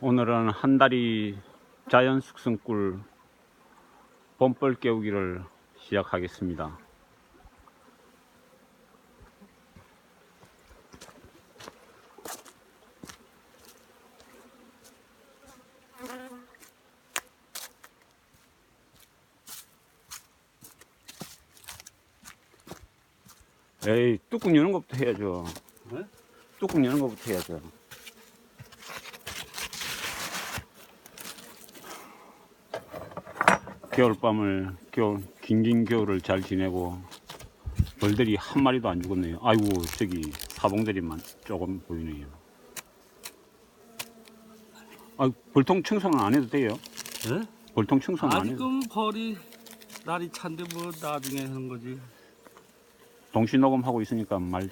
오늘은 한 다리 자연 숙성꿀 봄벌 깨우기를 시작하겠습니다. 에이, 뚜껑 여는 것부터 해야죠. 네? 뚜껑 여는 것부터 해야죠. 겨울밤을 겨울 긴긴 겨울을 잘 지내고 벌들이 한 마리도 안 죽었네요. 아이고 저기 사봉들이만 조금 보이네요. 아 벌통 청소는 안 해도 돼요? 예? 벌통 청소는 안 해도 아직은 벌이 날이 찬데 뭐 나중에 하는 거지. 동시 녹음하고 있으니까 말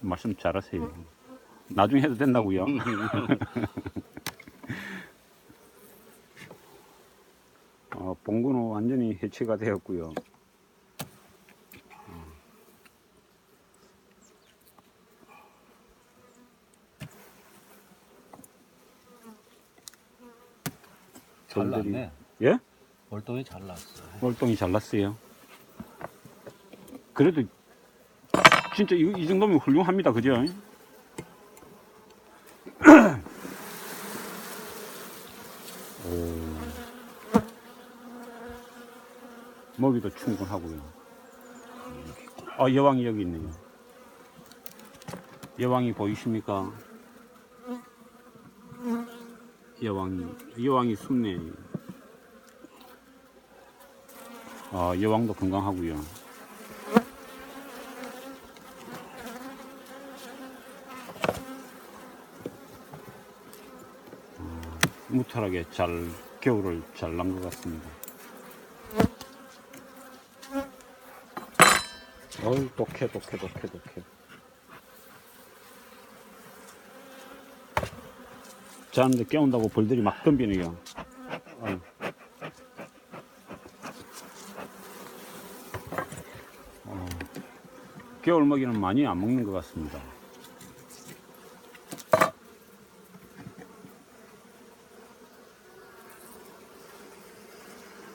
말씀 잘하세요. 나중에 해도 된다고요. 어, 봉구는 완전히 해체가 되었고요. 잘 벌들이- 났네. 예? 벌통이 잘 났어. 월동이 잘 났어요. 그래도 진짜 이, 이 정도면 훌륭합니다. 그죠? 먹이도 충분하고요. 아, 여왕이 여기 있네요. 여왕이 보이십니까? 여왕이, 여왕이 숨네. 아, 여왕도 건강하고요. 음, 무탈하게 잘 겨울을 잘 난 것 같습니다. 어이 독해 독해 독해 독해. 자는데 깨운다고 벌들이 막 덤비네요. 어이. 겨울 먹이는 많이 안 먹는 것 같습니다.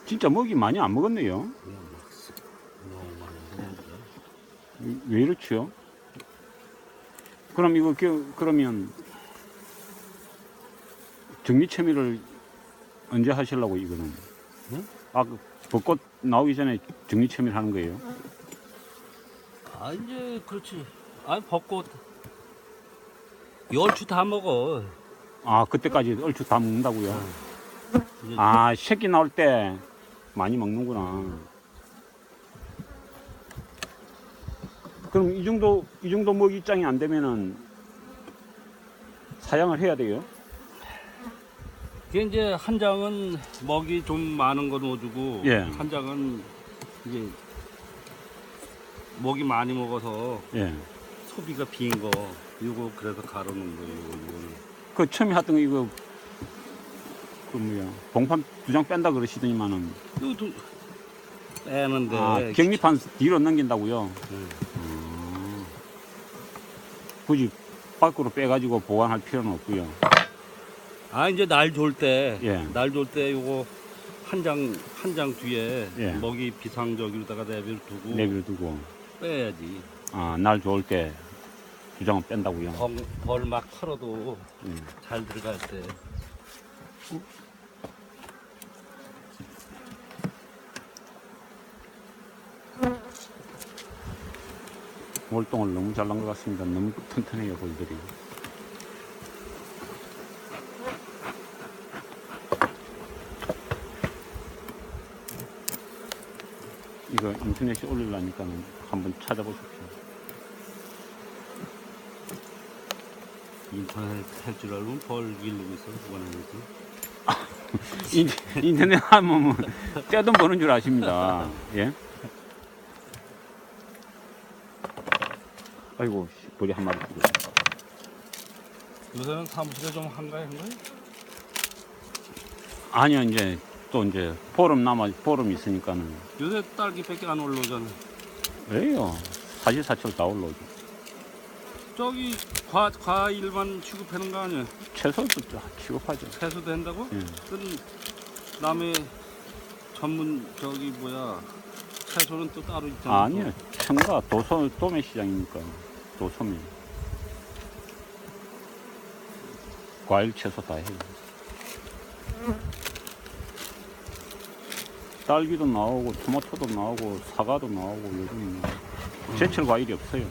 진짜 먹이 많이 안 먹었네요. 너무 많이 먹었는데. 왜 이렇지요? 그럼 이거 겨, 그러면 정리체미를 언제 하시려고 이거는? 응? 아, 그 벚꽃 나오기 전에 정리체미를 하는 거예요? 아 이제 그렇지. 아 벚꽃 열추 다 먹어. 아, 그때까지 얼추 다 먹는다고요? 아, 새끼 나올 때 많이 먹는구나. 그럼 이 정도, 이 정도 먹이 입장이 안 되면은 사양을 해야 돼요? 그게 이제 한 장은 먹이 좀 많은 거 넣어주고 예. 한 장은 이제 먹이 많이 먹어서 예. 소비가 빈 거. 이거 그래서 가려놓은 거예요. 이거는. 그 처음에 하던 거 이거, 그 뭐야, 봉판 두 장 뺀다 그러시더니만은, 이것도 빼는데 아, 격리판 뒤로 넘긴다고요? 음. 음. 굳이 밖으로 빼가지고 보관할 필요는 없고요. 아 이제 날 좋을 때, 예. 날 좋을 때 요거 한 장 한 장 뒤에 예. 먹이 비상적으로다가 내비를 두고 내비를 두고, 빼야지. 아, 날 좋을 때 두 장은 뺀다고요? 벌 막 털어도 음. 잘 들어갈 때. 월동을 너무 잘 난 것 같습니다. 너무 튼튼해요, 볼들이. 이거 인터넷에 올리려니까 한번 찾아보십시오. 인터넷 할 줄 알고 벌 기르고 있어 원하는지. 인, 인터넷 하면 뭐 떼돈 버는 줄 아십니다. 예? 아이고, 씨, 벌이 한 마리. 요새는 사무실에 좀 한가해 한가해? 아니요, 이제 또 이제 보름 남아, 보름 있으니까는. 요새 딸기밖에 안 올라오잖아. 왜요? 사실사철 다 올라오죠. 저기 과 과일만 취급하는 거 아니야? 채소도 좀 취급하죠. 채소도 한다고? 예. 그건 남의 전문 저기 뭐야 채소는 또 따로 있잖아. 아니요. 청가 도소 도매 시장이니까 도소매. 과일 채소 다 해요. 딸기도 나오고 토마토도 나오고 사과도 나오고 요즘은 뭐 제철 과일이 없어요.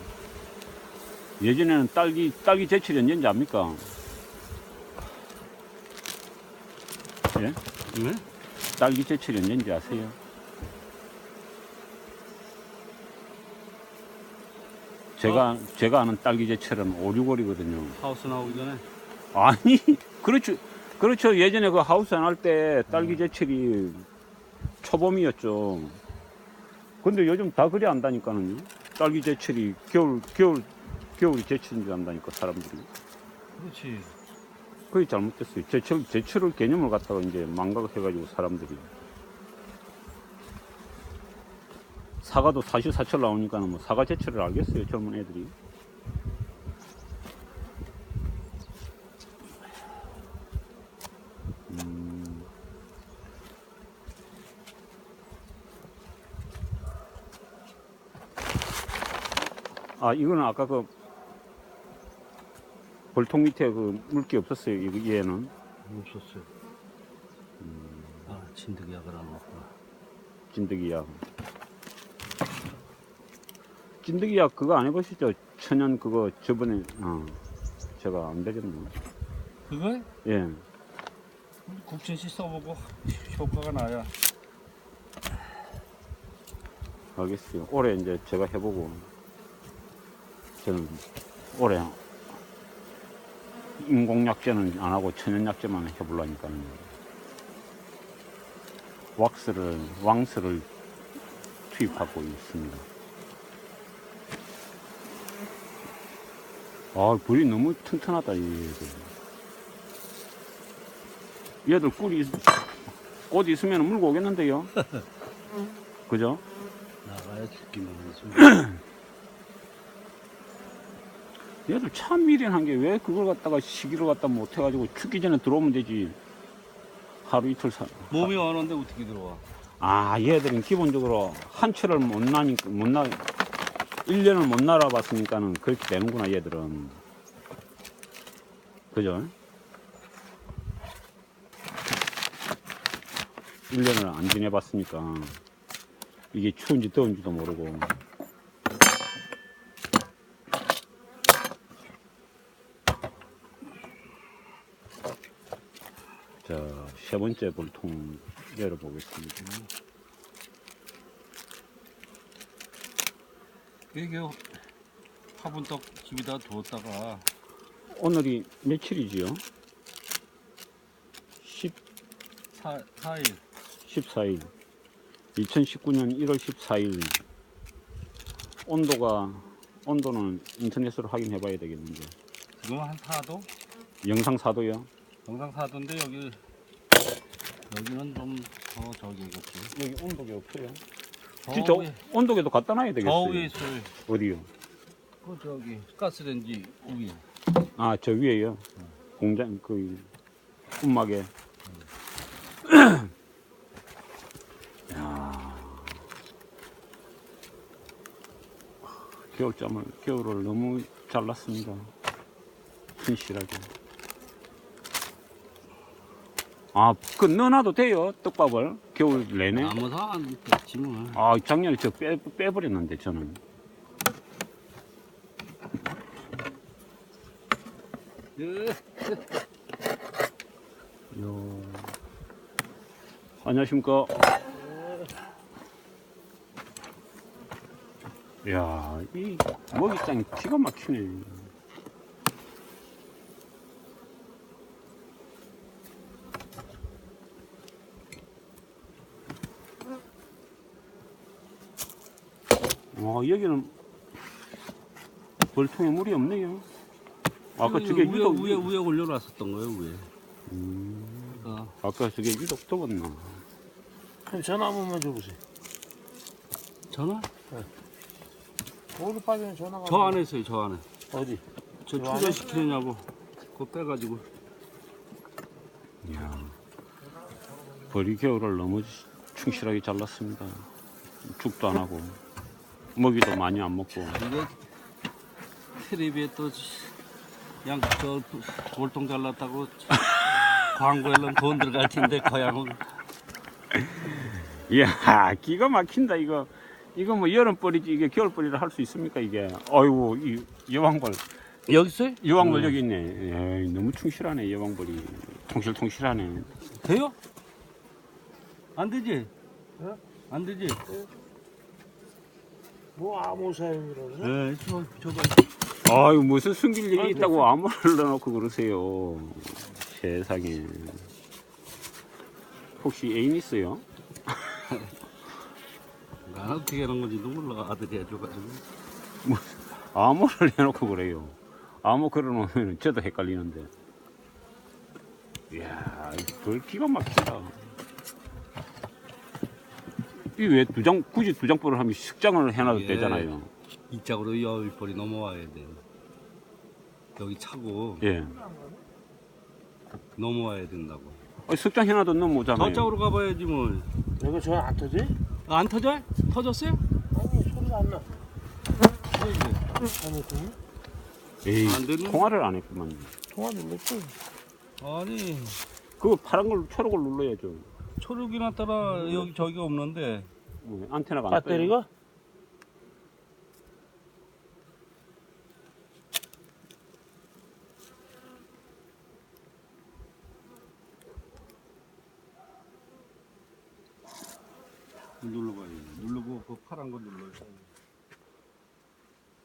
예전에는 딸기 딸기 제철이 언제인지 압니까? 예? 네? 딸기 제철이 언제인지 아세요? 제가 제가 아는 딸기 제철은 5, 6월이거든요. 하우스 나오기 전에. 아니 그렇죠 그렇죠 예전에 그 하우스 안 할 때 딸기 제철이 초봄이었죠. 근데 요즘 다 그리 안다니까는요. 딸기 제철이 겨울 겨울 겨울이 제철인 줄 안다니까 사람들이. 그렇지. 그게 잘못됐어요. 제철 제철을 개념을 갖다가 이제 망각해가지고 사람들이. 사과도 사시사철 나오니까는 뭐 사과 제철을 알겠어요 젊은 애들이. 음. 아 이거는 아까 그 볼통 밑에 그 물기 없었어요 이- 얘는 없었어요. 아 진드기 약을 안 먹구나. 찐득이약 찐득이약 그거 안 해보시죠? 천연 그거 저번에 어, 제가 안 되겠네. 그거? 예. 국진씨 써보고 효과가 나야. 알겠어요. 올해 이제 제가 해보고 저는 올해 인공약제는 안 하고 천연약제만 해보려니까요. 왁스를 왕스를 투입하고 있습니다 아 불이 너무 튼튼하다 이 얘들 얘들 꿀이 있- 꽃 있으면 물고 오겠는데요 그죠? 나가야 죽기만 해서. 얘들 참 미련한 게 왜 그걸 갖다가 시기를 갖다 못 해가지고 죽기 전에 들어오면 되지. 하루 이틀 사. 몸이 어는데 어떻게 들어와? 아, 얘들은 기본적으로 한 철을 못 나니까, 못 나, 1년을 못 날아봤으니까는 그렇게 되는구나, 얘들은. 그죠? 1년을 안 지내봤으니까. 이게 추운지 더운지도 모르고. 자, 세 번째 볼통 열어보겠습니다. 이게 화분떡 집에다 두었다가 오늘이 며칠이지요? 10, 사, 4일 14일. 2019년 1월 14일. 온도가, 온도는 인터넷으로 확인해 봐야 되겠는데. 지금 한 4도? 영상 4도요? 영상 4도인데 여기 여기는 좀 더 저기겠지 여기 온도계 없어요. 저 진짜 위에, 온도계도 갖다 놔야 저 되겠어요. 위에 있어요 어디요? 그 저기 가스레인지 위에 아, 저 위에요. 공장, 그, 움막에. 야 겨울잠을, 겨울을 너무 잘랐습니다. 튼실하게. 아, 그 넣어놔도 돼요, 떡밥을. 겨울 내내. 아무 상안 됐지 뭐 아, 작년에 저 빼, 빼버렸는데, 저는. 예. 요. 안녕하십니까. 이야, 이 먹이장이 기가 막히네. 와, 여기는 벌통에 물이 없네요. 아까 저게 위에 유독, 위에 위에 올려놨었던 거예요 위에 음, 그러니까 아까 저게 유독. 형 전화 한 번만 줘보세요. 전화? 어디 빠지면 전화가 저 안에 있어요 저 안에 어디? 저요 안에? 충전시키느냐고 그거 빼가지고 이야, 버리 겨울을 너무 충실하게 잘랐습니다. 죽도 안 하고 먹이도 많이 안 먹고. 이게 텔레비에 또 양저 월동 잘랐다고 광고에는 돈 들어갈 텐데 거양은 이야, 기가 막힌다 이거. 이거 뭐 여름벌이지 이게 겨울벌이를 할수 있습니까 이게? 어이구 이 여왕벌 여기 있어요? 여왕벌 여기 있네. 에이, 너무 충실하네 여왕벌이. 통실통실하네. 돼요? 안 되지? 어? 안 되지? 뭐 아무 사용이라서. 네, 저, 저거 아유 무슨 숨길 일이. 있다고 아무를 넣어놓고 그러세요. 세상에. 혹시 애인 있어요? 난 어떻게 하는 건지도 몰라 아들이 해줘가지고 암호를 해놓고 그래요. 암호 걸어놓으면 저도 헷갈리는데. 이야, 별 기가 막히다. 이 왜 두 장, 굳이 두 장벌을 하면 식장을 해놔도 예. 되잖아요. 이쪽으로 열 벌이 넘어와야 돼 여기 차고 예. 넘어와야 된다고 아니, 식장 해놔도 너무 오잖아요. 저쪽으로 가봐야지 뭐. 여기 저안 터지? 아, 안 터져? 터졌어요? 아니 소리가 안 나. 네, 아니 그 에이, 안 되는- 통화를 안 했구만. 통화 눌렀지. 아니 그거 파란 걸, 초록을 눌러야죠. 초록이나 따라 여기 저기 없는데 뭐, 안테나가 안 떠요. 배터리가? 눌러봐야 돼. 누르고 그 파란 거 눌러요.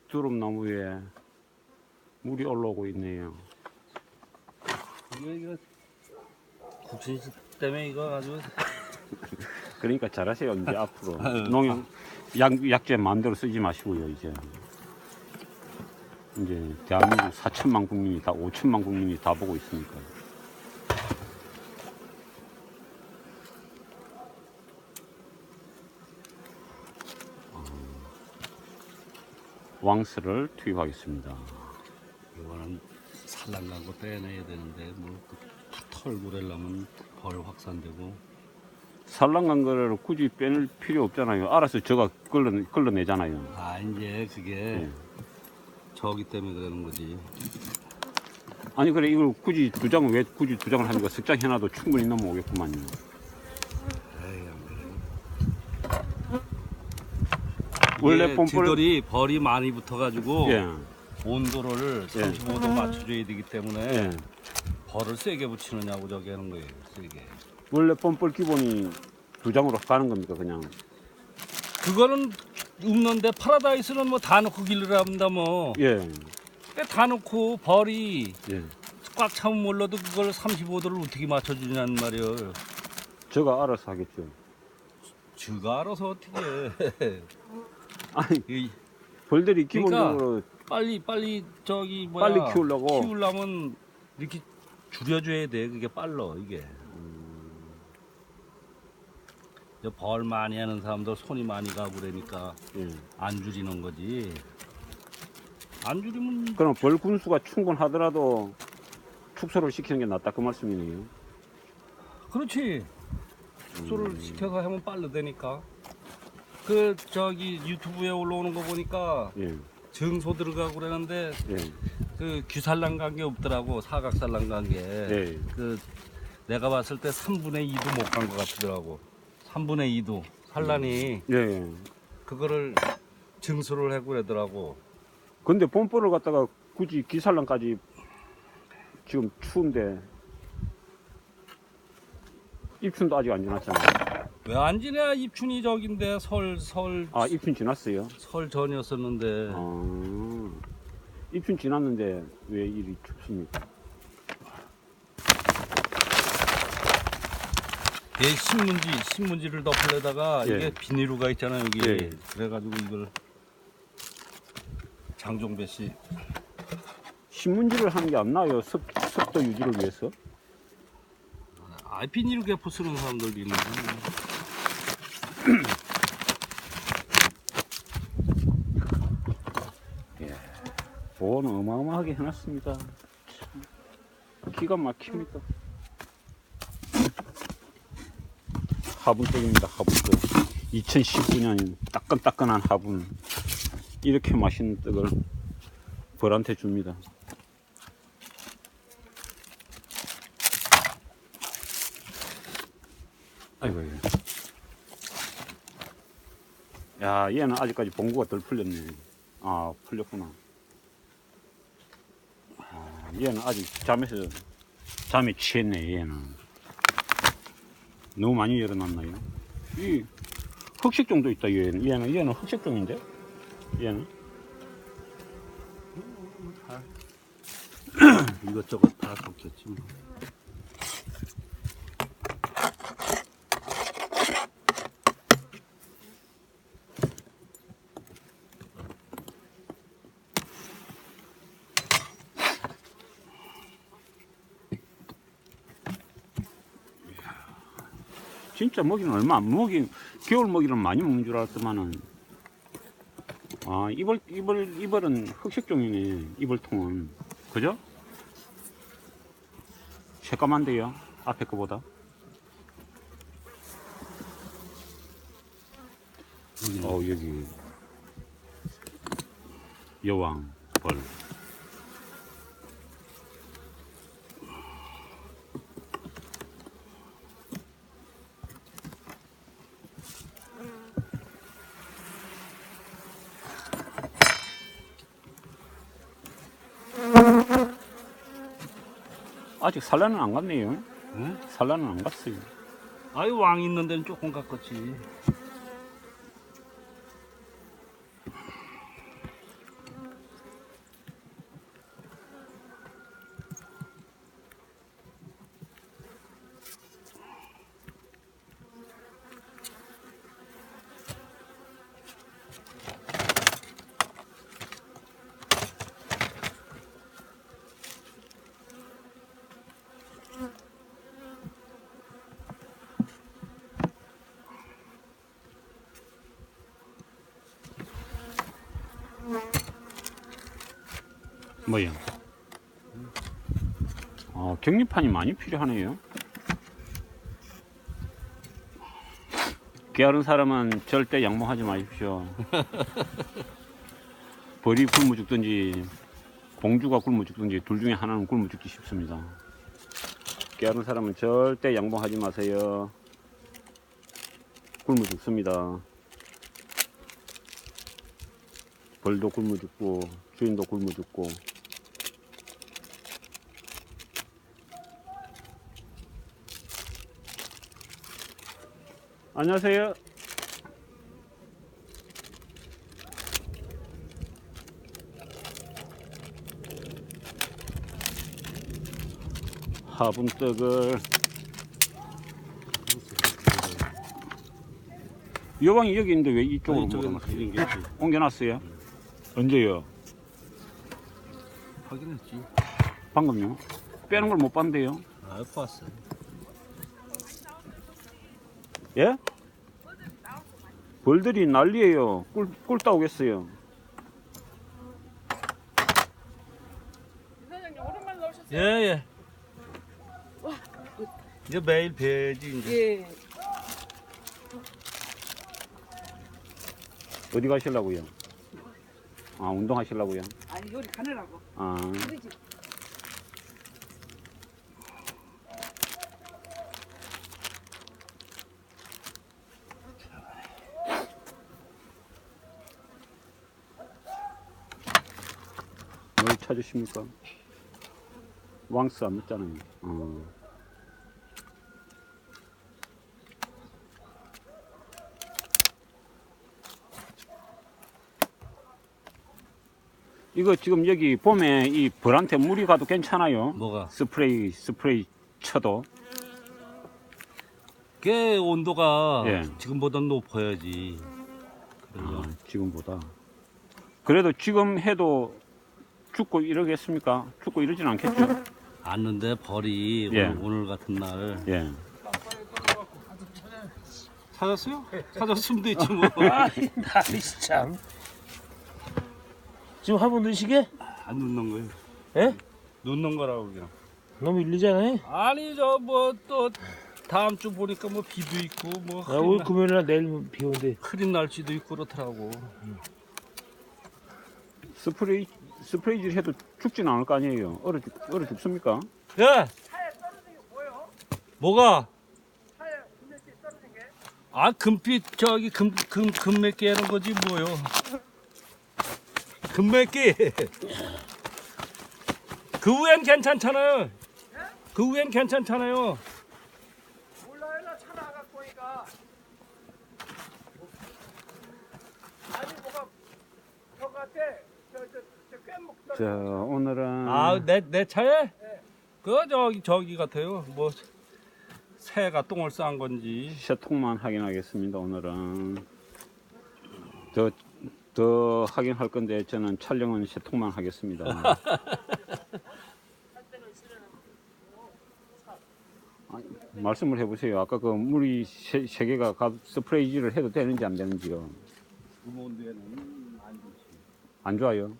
두릅나무 위에 물이 올라오고 있네요. 이거 이거 국신 때문에 이거 아주 그러니까 잘하세요 이제 앞으로. 농약 약, 약제 마음대로 쓰지 마시고요 이제. 이제 대한민국 4천만 국민이 다 5천만 국민이 다 보고 있으니까 어, 왕스를 투입하겠습니다. 이거는 거 빼내야 되는데 뭐털 고래려면 벌 확산되고 살랑간 거를 굳이 빼낼 필요 없잖아요. 알아서 저가 걸러, 걸러내잖아요. 아 이제 그게 예. 저기 때문에 그러는 거지. 아니 그래 이걸 굳이 두 장을 왜 굳이 두 장을 하니까 석장 해놔도 충분히 넘어오겠구만요. 에이, 안 그래. 원래 이게 뽐뿌를 지돌이 벌이 많이 붙어가지고 예, 온도를 예. 35도 맞춰줘야 되기 때문에 예. 벌을 세게 붙이느냐고 저기 하는 거예요. 세게. 원래 뽐뿌 기본이 두 장으로 가는 겁니까 그냥? 그거는 없는데 파라다이스는 뭐 다 넣고 길러랍니다 뭐. 예, 근데 다 넣고 벌이 예. 꽉 차면 몰라도 그걸 35도를 어떻게 맞춰주냐는 말이에요. 저가 알아서 하겠죠. 지가 알아서 어떻게 해. 아니 이 벌들이 그러니까 기본적으로 빨리 빨리 저기 뭐야 빨리 키우려고 키우려면 이렇게 줄여줘야 돼. 그게 빨라 이게. 이제 벌 많이 하는 사람들 손이 많이 가고 그러니까 예. 안 줄이는 거지. 안 줄이면 그럼 벌 군수가 충분하더라도 축소를 시키는 게 낫다 그 말씀이네요. 그렇지. 숙소를 시켜서 하면 빠르다니까. 그 저기 유튜브에 올라오는 거 보니까 예, 증소 들어가고 그러는데 예, 그 귀살랑 간게 없더라고 사각살랑 간 게. 예. 그 내가 봤을 때 3분의 2도 못 간 것 같더라고. 3분의 2도 산란이 예, 예. 그거를 증소를 하고 그러더라고. 근데 뽐뿌를 갖다가 굳이 기살랑까지 지금 추운데 입춘도 아직 안 지났잖아요. 왜 안 지냐 입춘이 저긴데 설 설 아 입춘 지났어요? 설 전이었었는데 아, 입춘 지났는데 왜 이리 춥습니까? 얘 신문지 신문지를 덮으려다가 예. 이게 비닐루가 있잖아요 여기 예. 그래가지고 이걸 장종배 씨 신문지를 하는 게 안 나아요. 습, 습도 유지를 위해서. 아 비닐루 개포 쓰는 사람들도 있는데 보온 어마어마하게 해놨습니다. 참, 기가 막힙니다. 화분떡입니다. 화분떡. 2019년 따끈따끈한 화분. 이렇게 맛있는 떡을 벌한테 줍니다. 아이고. 야, 얘는 아직까지 봉구가 덜 풀렸네. 아, 풀렸구나. 아, 얘는 아직 잠에서, 잠에 취했네, 얘는. 너무 많이 일어났나요? 이, 흑색종도 있다, 얘는. 얘는, 얘는 흑색종인데? 얘는? 이것저것 다 섞였지 뭐. 진짜 먹이는 얼마 안 먹이, 겨울 먹이는 많이 먹는 줄 알았더만은. 아, 이벌, 이벌, 이벌은 흑색종이네, 이벌통은. 그죠? 새까만데요, 앞에 거보다. 어, 여기. 여왕, 벌. 아직 산란은 안 갔네요. 응? 산란은 안 갔어요. 아유 왕 있는 데는 조금 가깝지. 뭐요? 어, 격리판이 많이 필요하네요. 게으른 사람은 절대 양봉하지 마십시오. 벌이 굶어 죽든지 공주가 굶어 죽든지 둘 중에 하나는 굶어 죽기 쉽습니다. 게으른 사람은 절대 양봉하지 마세요. 굶어 죽습니다. 벌도 굶어 죽고 주인도 굶어 죽고 안녕하세요. 화분떡을 여왕이 여기 있는데 왜 이쪽으로 옮겨놨어요? 게 있지. 옮겨놨어요? 언제요? 확인했지. 방금요? 빼는 걸 못 봤는데요? 아 봤어. 예? 벌들이 난리예요. 꿀, 꿀 따오겠어요. 사장님 오랜만에 나오셨어요? 예 예. 이제 매일 뵈지 이제. 예. 어디 가시려고요? 아, 운동하시려고요? 아니 요리 가느라고. 아, 그러지. 찾으십니까? 왕스 안 넣었잖아요. 어. 이거 지금 여기 봄에 이 벌한테 물이 가도 괜찮아요. 뭐가? 스프레이 스프레이 쳐도 꽤 온도가 예. 지금보다 높아야지. 아, 지금보다. 그래도 지금 해도 죽고 이러겠습니까? 죽고 이러진 않겠죠? 왔는데 벌이 예. 오늘, 오늘 같은 날 예. 찾았어요? 찾았으면 되지 뭐. 아이, 나이 참. 지금 화분 넣으시게? 안 넣는 거예요. 예? 넣는 거라고 그냥. 너무 밀리잖아요. 아니 저 뭐 또 다음 주 보니까 뭐 비도 있고 뭐 아, 오늘 흐린, 날, 금요일날 내일 비 온대. 흐린 날씨도 있고 그렇더라고. 스프레이 스프레이질 해도 죽진 않을 거 아니에요. 얼어 죽 얼어 죽습니까? 야, 뭐가? 아 금빛 저기 금 금 금맥기 하는 거지 뭐요? 금맥기. 그 후엔 괜찮잖아요. 그 후엔 괜찮잖아요 나 차 나갖고 오니까 아니 뭐가 저 같아 저저저 꿰목 자 오늘은 아 내 내 차에? 그 저기 저기 같아요. 뭐 새가 똥을 싼 건지. 셔통만 확인하겠습니다. 오늘은 더, 더 확인할 건데 저는 촬영은 셔통만 하겠습니다. 아니, 말씀을 해보세요. 아까 그 물이 세, 세 개가 가- 스프레이질을 해도 되는지 안 되는지요. 구멍 뒤에는 안 좋지. 안 좋아요.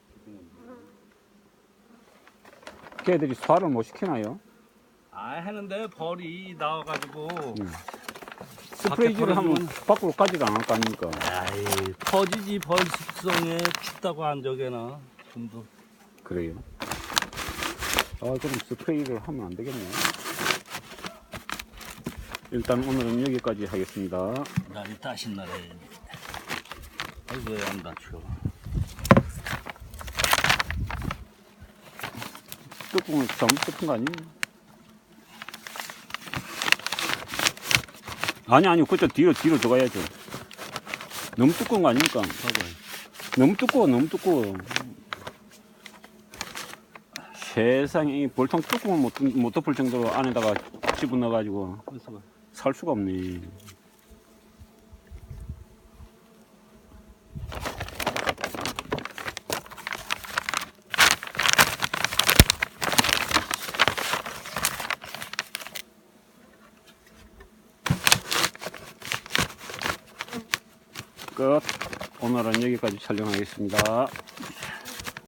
걔들이 소화를 못 시키나요? 아 하는데 벌이 나와가지고 스프레이질을 하면 밖으로 가지도 않을 거 아닙니까? 아이 퍼지지 벌 습성에 춥다고 안 적에나 좀더 그래요. 아, 그럼 스프레이를 하면 안 되겠네. 일단 오늘은 여기까지 하겠습니다. 날이 따신 날에 아이고 왜안 다쳐 뚜껑을 잘못 뜯은 거 아니에요? 아니, 아니, 그쪽 뒤로, 뒤로 들어가야죠. 너무 두꺼운 거 아닙니까? 너무 두꺼워, 너무 두꺼워. 세상에, 이 볼통 뚜껑을 못, 덮- 못 덮을 정도로 안에다가 집어넣어가지고 봐. 살 수가 없네. 오늘은 여기까지 촬영하겠습니다.